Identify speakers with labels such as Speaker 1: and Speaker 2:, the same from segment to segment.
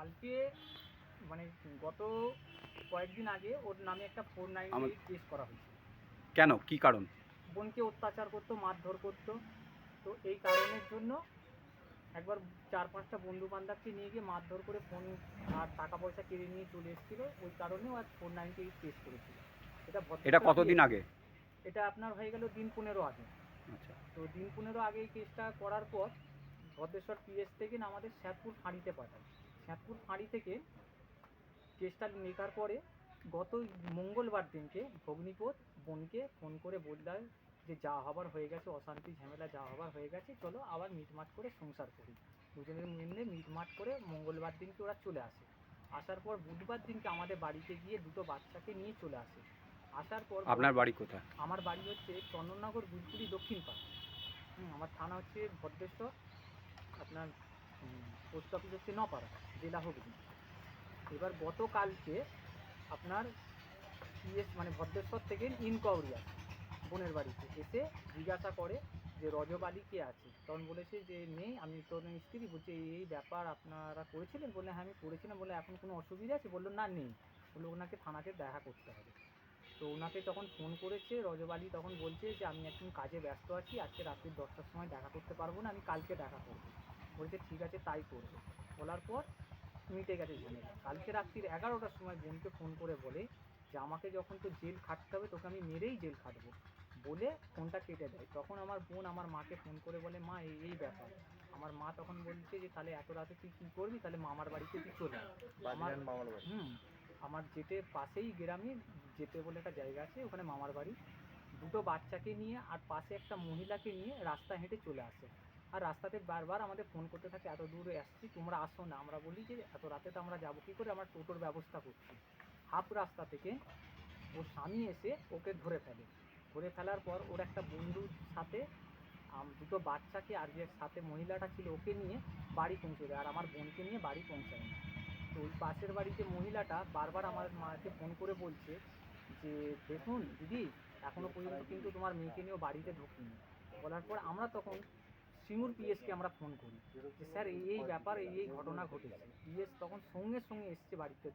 Speaker 1: কালকে মানে গত কয়েকদিন আগে ওর নামে একটা ফোর নাইন কেস করা হয়েছে।
Speaker 2: কেন? কি কারণ?
Speaker 1: বোনকে অত্যাচার করতো মারধর করতো। তো এই কারণের জন্য একবার চার পাঁচটা বন্ধু বান্ধবকে নিয়ে গিয়ে মারধর করে ফোন আর টাকা পয়সা কেড়ে নিয়ে চলে এসেছিল। ওই কারণেও আজ ফোর নাইনটি এইট কেস করেছিল। এটা
Speaker 2: এটা কতদিন আগে?
Speaker 1: এটা আপনার হয়ে গেল দিন পনেরো আগে।
Speaker 2: আচ্ছা।
Speaker 1: তো দিন পনেরো আগে এই কেসটা করার পর ভদ্রেশ্বর পিএস থেকে না আমাদের শ্যাদপুর ফাঁড়িতে পাঠায় শ্যাদপুর ফাঁড়ি থেকে কেসটা লেখার পরে গত মঙ্গলবার দিনকে ভগ্নিপথ বোনকে ফোন করে বললাম যে যা হবার হয়ে গেছে অশান্তি ঝামেলা যা হবার হয়ে গেছে চলো আবার মিটমাট করে সংসার করি। দুজনের মিলে মিটমাট করে মঙ্গলবার দিনকে ওরা চলে আসে। আসার পর বুধবার দিনকে আমাদের বাড়িতে গিয়ে দুটো বাচ্চাকে নিয়ে চলে আসে। আসার পর
Speaker 2: আপনার বাড়ি কোথায়?
Speaker 1: আমার বাড়ি হচ্ছে চন্দননগর গুজপুরি দক্ষিণ পাড়। হুম, আমার থানা হচ্ছে ভদ্রেশ্বর। আপনার পোস্ট অফিস হচ্ছে নপাড়া জেলা হুগলি এবার গতকালকে আপনার পিএস মানে ভদ্রেশ্বর থেকে ইনকোয়ারি আছে, বোনের বাড়িতে। এসে জিজ্ঞাসা করে যে রজবালি কে আছে? তখন বলেছে যে, নেই, আমি তোর স্ত্রী। বলছে, এই ব্যাপার আপনারা করেছিলেন? বললে হ্যাঁ আমি করেছিলাম। বলে এখন কোনো অসুবিধা আছে? বলল, না, নেই। বলল, ওনাকে থানাতে দেখা করতে হবে। তো ওনাকে তখন ফোন করেছে রজবালি তখন বলছে যে, আমি এখন কাজে ব্যস্ত আছি, আজকে রাত্রি দশটার সময় দেখা করতে পারব না, আমি কালকে দেখা করব। বলছে ঠিক আছে তাই করব। বলার পর মিটে গেছে ঝামেলা। কালকে রাত্রির এগারোটার সময় বোনকে ফোন করে বলে যে আমাকে যখন তো জেল খাটতে হবে তোকে আমি মেরেই জেল খাটবো। বলে ফোনটা কেটে দেয়। তখন আমার বোন আমার মাকে ফোন করে বলে মা এই এই ব্যাপার। আমার মা তখন বলছে যে তাহলে এত রাতে তুই কী করবি? তাহলে মামার বাড়িতে তুই চলে আয়। আমার হুম আমার যেতে পাশেই গ্রামে যেতে বলে একটা জায়গা আছে ওখানে মামার বাড়ি। দুটো বাচ্চাকে নিয়ে আর পাশে একটা মহিলাকে নিয়ে রাস্তা হেঁটে চলে আসে। আর রাস্তাতে বারবার আমাদের ফোন করতে থাকে, এত দূরে আসছি, তোমরা আসো না। আমরা বলি যে, এত রাতে তো আমরা যাব কী করে? আমরা টোটোর ব্যবস্থা করছি। হাফ রাস্তা থেকে ওর স্বামী এসে ওকে ধরে ফেলে। ধরে ফেলার পর ওর একটা বন্ধুর সাথে দুটো বাচ্চাকে আর যে সাথে মহিলাটা ছিল, ওকে নিয়ে বাড়ি পৌঁছে দেয়। আর আমার বোনকে নিয়ে বাড়ি পৌঁছায় না। তো ওই পাশের বাড়িতে মহিলাটা বারবার আমার মাকে ফোন করে বলছে যে, দেখুন, দিদি, এখনও পর্যন্ত কিন্তু তোমার মেয়েকে নিয়েও বাড়িতে ঢুকিনি। বলার পর আমরা তখন সিঙ্গুর পিএসকে আমরা ফোন করি। যে স্যার, এই এই ব্যাপার, এই এই ঘটনা ঘটেছে। পিএস তখন সঙ্গে সঙ্গে এসছে বাড়িতে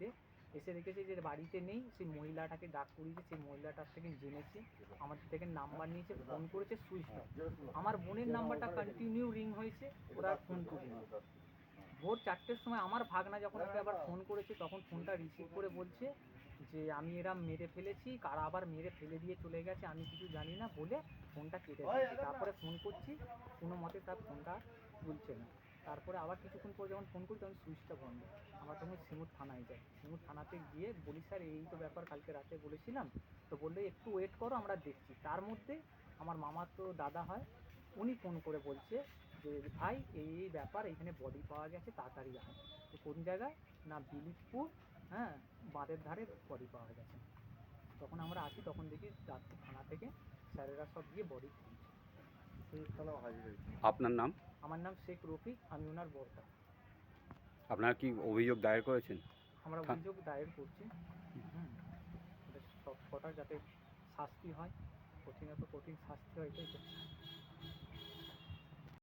Speaker 1: এসে দেখেছে যে বাড়িতে নেই। সেই মহিলাটাকে ডাক করিয়েছে। সেই মহিলাটার থেকে জেনেছে। আমাদের থেকে নাম্বার নিয়েছে ফোন করেছে, সুইচ অফ আমার বোনের নাম্বারটা কন্টিনিউ রিং হয়েছে। ওরা ফোন তুলেনি ভোর চারটের সময় আমার ভাগনা যখন আবার ফোন করেছে, তখন ফোনটা রিসিভ করে বলছে যে আমি এরা মেরে ফেলেছি কারা আবার মেরে ফেলে দিয়ে চলে গেছে আমি কিছু জানি না বলে ফোনটা কেটে দিয়েছে। তারপরে ফোন করছি কোনো মতে তার ফোনটা তুলছে না। তারপরে আবার কিছুক্ষণ পর যখন ফোন করি তখন সুইচটা বন্ধ। আমরা তখন সিঙ্গুর থানায় যাই সিঙ্গুর থানাতে গিয়ে বলি স্যার এই তো ব্যাপার কালকে রাতে বলেছিলাম। তো বললে একটু ওয়েট করো আমরা দেখছি। তার মধ্যে আমার মামার তো দাদা হয় উনি ফোন করে বলছে যে ভাই এই এই ব্যাপার এখানে বডি পাওয়া গেছে তাড়াতাড়ি আয়। তো কোন জায়গায়? না বিলিতপুর হ্যাঁ বাঁধের ধারে বডি পাওয়া গেছে। তখন আমরা আসি তখন দেখি রাত্রি থানা থেকে স্যারেরা সব গিয়ে বডি
Speaker 2: আপনার নাম?
Speaker 1: আমার নাম শেখ রফিক আমি ওনার বর্তা।
Speaker 2: আপনারা কি অভিযোগ দায়ের করেছেন?
Speaker 1: আমরা অভিযোগ দায়ের করছি। হুম। এটা সব কটার যাতে শাস্তি হয় কঠিনত কঠিন শাস্তি হয় এটাই